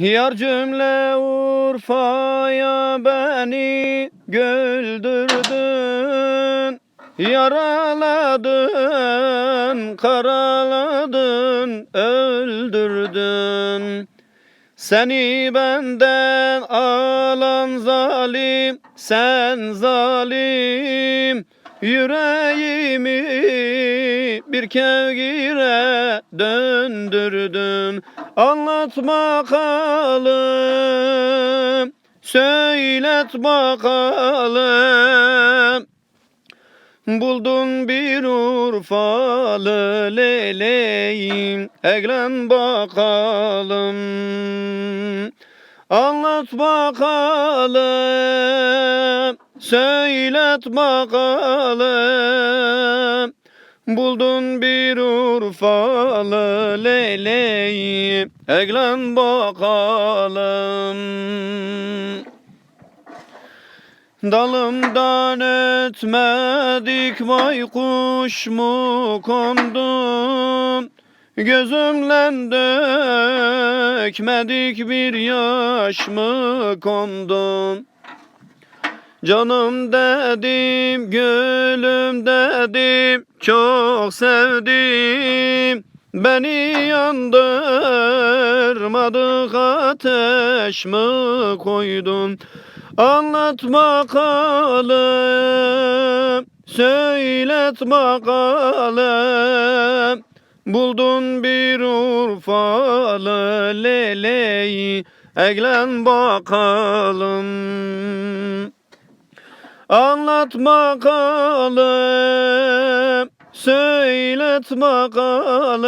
Yar cümle Urfa'ya beni güldürdün Yaraladın, karaladın, öldürdün. Seni benden alan zalim, sen zalim Yüreğimi bir kevgire döndürdün. Anlat bakalım, söylet bakalım. Buldun bir Urfalı leleğim Eglen bakalım. Anlat bakalım Söylet bakalım. Buldun bir Urfalı leleği Eglen bakalım. Dalımdan ötmedik vay kuş mu kondun? Gözümden dökmedik bir yaş mı kondun Canım dedim, gülüm dedim, çok sevdim. Beni yandırmadık ateş mi koydun? Anlat bakalım, söylet bakalım. Buldun bir Urfalı leleği, eglen bakalım. Anlat bakalım, söylet bakalım.